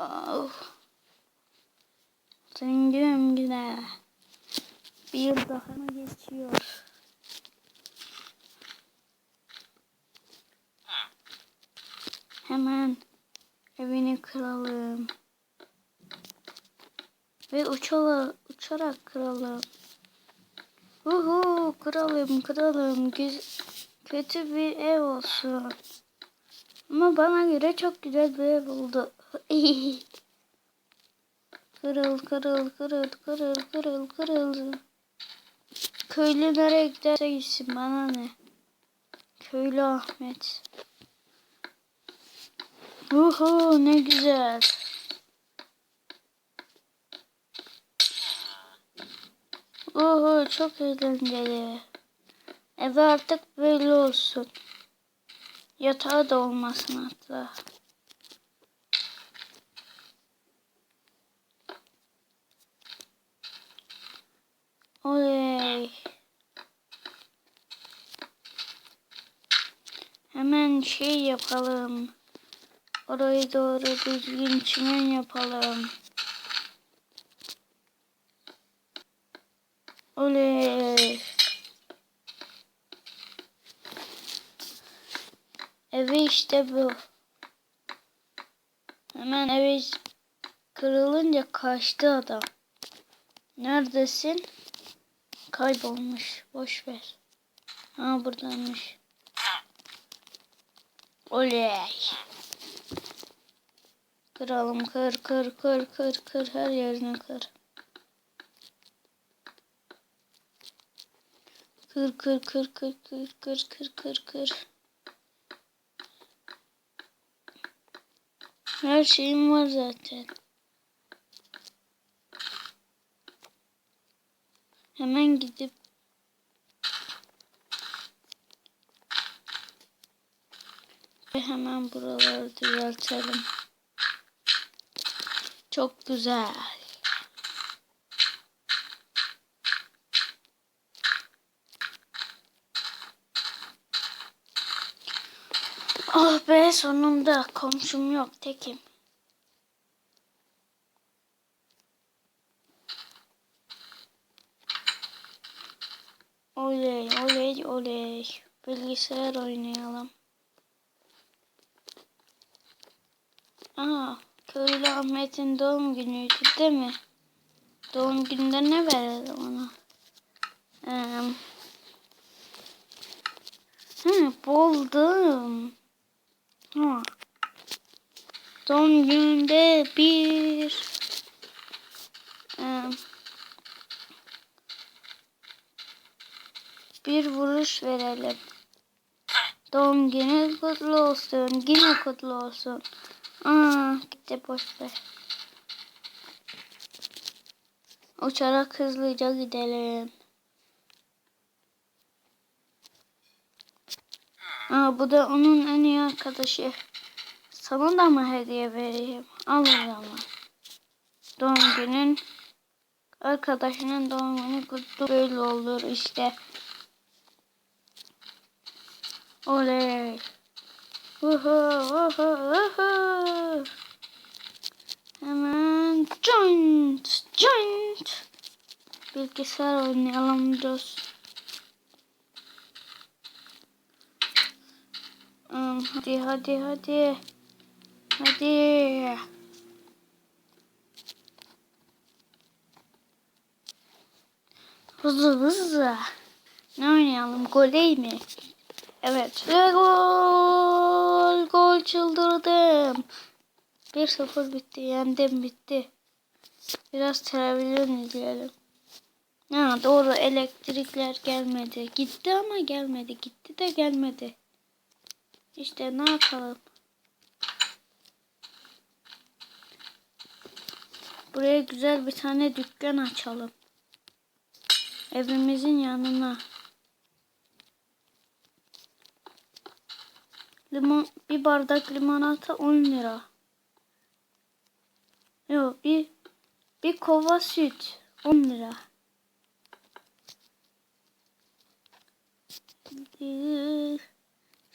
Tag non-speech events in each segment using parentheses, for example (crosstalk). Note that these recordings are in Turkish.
Oh. Zengin güne. Bir yıl daha mı geçiyor? Hemen evini kıralım. Ve uçala, uçarak kıralım. Uhu kıralım kıralım. Güz kötü bir ev olsun. Ama bana göre çok güzel bir ev oldu. (laughs) kırıl kırıl kırıl kırıl kırıl kırıl. Köylü nereye giderse gitsin bana ne. Köylü Ahmet. Uhu ne güzel. Uhu çok eğlenceli. Ev artık böyle olsun. Yatağı da olmasın hatta. Oley. Hemen şey yapalım. Orayı doğru düzgün çimen yapalım. Oley. Evi işte bu. Hemen evi kırılınca kaçtı adam. Neredesin? Kaybolmuş. Boş ver. Ha buradaymış. Oley. Kıralım kır kır kır kır kır her yerini kır. Kır kır kır kır kır kır kır kır kır. Her şeyim var zaten. Hemen gidip ve hemen buraları düzeltelim. Çok güzel. Oh be sonunda komşum yok tekim. Oley oley oley. Bilgisayar oynayalım. Aa, köylü Ahmet'in doğum günüydü değil mi? Doğum gününde ne verelim ona? Ee, hı, buldum. Ha. Doğum gününde bir bir vuruş verelim. Doğum günü kutlu olsun. Yine kutlu olsun. Aa, gitti boş ver. Uçarak hızlıca gidelim. Aa, bu da onun en iyi arkadaşı. Sana da mı hediye vereyim? Al o zaman. Doğum günün arkadaşının doğum günü kutlu böyle olur işte. Oley. Uhu, uhu, uhu. Hemen joint, joint. Bilgisayar oynayalım dost. Hmm, hadi hadi hadi. Hadi. Hızlı hızlı. Ne oynayalım? Gol değil mi? Evet. Ve gol. Gol çıldırdım. 1-0 bitti. Yendim bitti. Biraz televizyon izleyelim. Ha, doğru elektrikler gelmedi. Gitti ama gelmedi. Gitti de gelmedi. İşte ne yapalım? Buraya güzel bir tane dükkan açalım. Evimizin yanına. Limon, bir bardak limonata 10 lira. Yok bir bir kova süt 10 lira.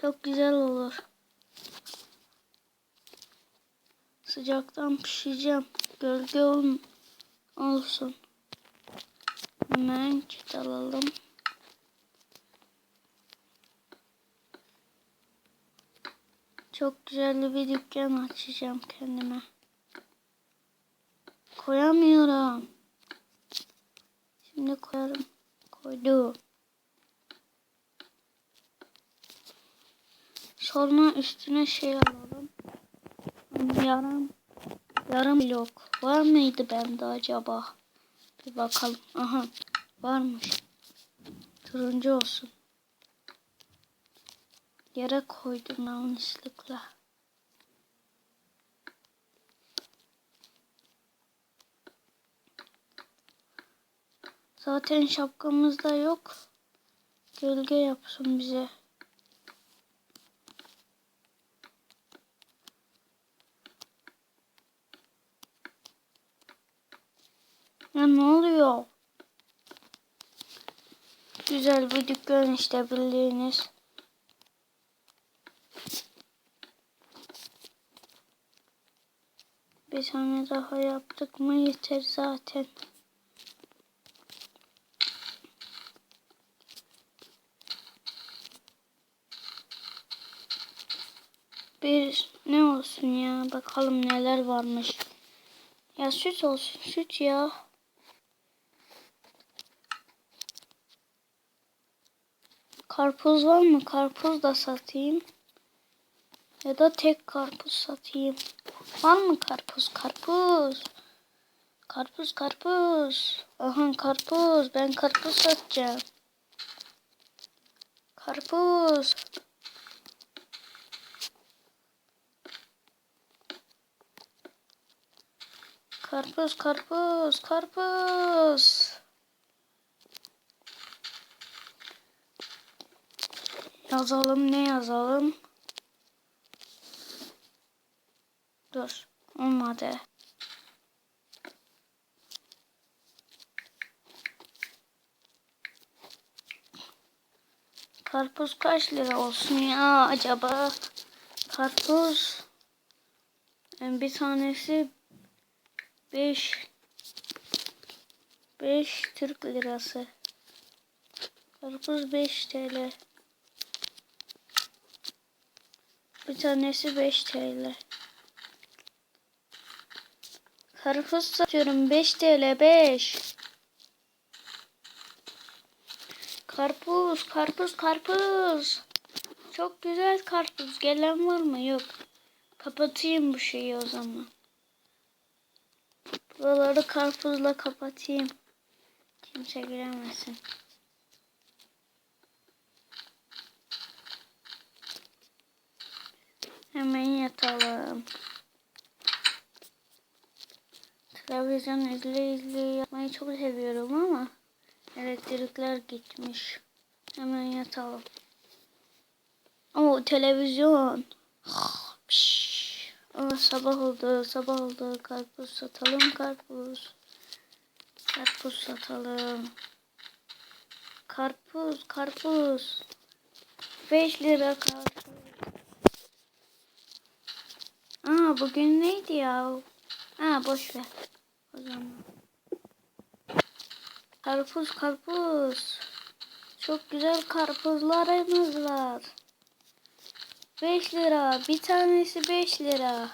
Çok güzel olur. Sıcaktan pişeceğim. Gölge ol olsun. Hemen kit alalım. Çok güzel bir dükkan açacağım kendime. Koyamıyorum. Şimdi koyarım. Koydum. Sonra üstüne şey alalım. Yarım yarım blok var mıydı bende acaba? Bir bakalım. Aha varmış. Turuncu olsun. Yere koydum yanlışlıkla. Zaten şapkamız da yok. Gölge yapsın bize. Ya ne oluyor? Güzel bir dükkan işte bildiğiniz. Bir tane daha yaptık mı yeter zaten. Bir ne olsun ya bakalım neler varmış. Ya süt olsun süt ya. Karpuz var mı? Karpuz da satayım. Ya da tek karpuz satayım. Var mı karpuz? Karpuz. Karpuz karpuz. Aha karpuz. Ben karpuz satacağım. Karpuz. Karpuz karpuz karpuz. Yazalım ne yazalım? Dur olmadı. Karpuz kaç lira olsun ya acaba? Karpuz bir tanesi 5 5 Türk lirası. Karpuz 5 TL. Bir tanesi 5 TL. Karpuz satıyorum 5 TL 5. Karpuz, karpuz, karpuz. Çok güzel karpuz. Gelen var mı? Yok. Kapatayım bu şeyi o zaman. Buraları karpuzla kapatayım. Kimse giremesin. Hemen yatalım. Televizyon izle izle yapmayı çok seviyorum ama elektrikler gitmiş. Hemen yatalım. O televizyon. (sighs) Aa, sabah oldu, sabah oldu. Karpuz satalım, karpuz. Karpuz satalım. Karpuz, karpuz. 5 lira karpuz. Aa bugün neydi ya? Ha boş ver. O zaman. Karpuz, karpuz. Çok güzel karpuzlarımız var. 5 lira. Bir tanesi 5 lira.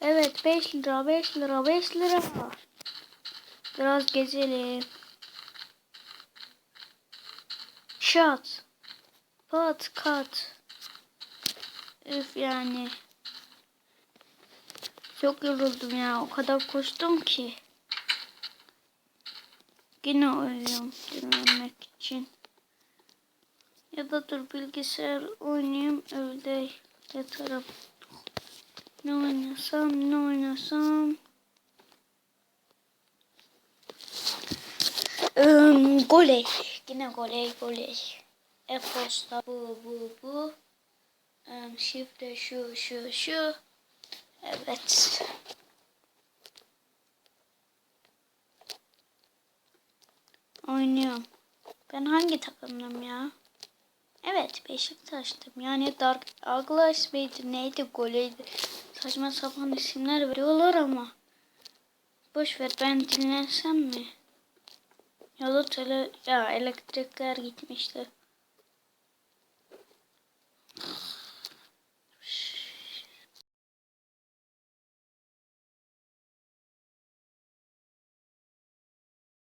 Evet 5 lira 5 lira 5 lira. Biraz gezelim. Shot. Pat kat. Üf yani. Çok yoruldum ya. O kadar koştum ki. Yine uyuyorum dinlenmek için. Ya da dur bilgisayar oynayayım öyle yatarım. Ne oynasam ne oynasam. Um, goley. Yine goley goley. E-posta bu bu bu. Um, şifre şu şu şu. Evet. Oynuyorum. Ben hangi takımdım ya? Evet Beşiktaş'tım. Yani Dark Douglas mıydı neydi goleydi. Saçma sapan isimler veriyorlar ama. Boş ver ben dinlensem mi? Ya da tele ya elektrikler gitmişti.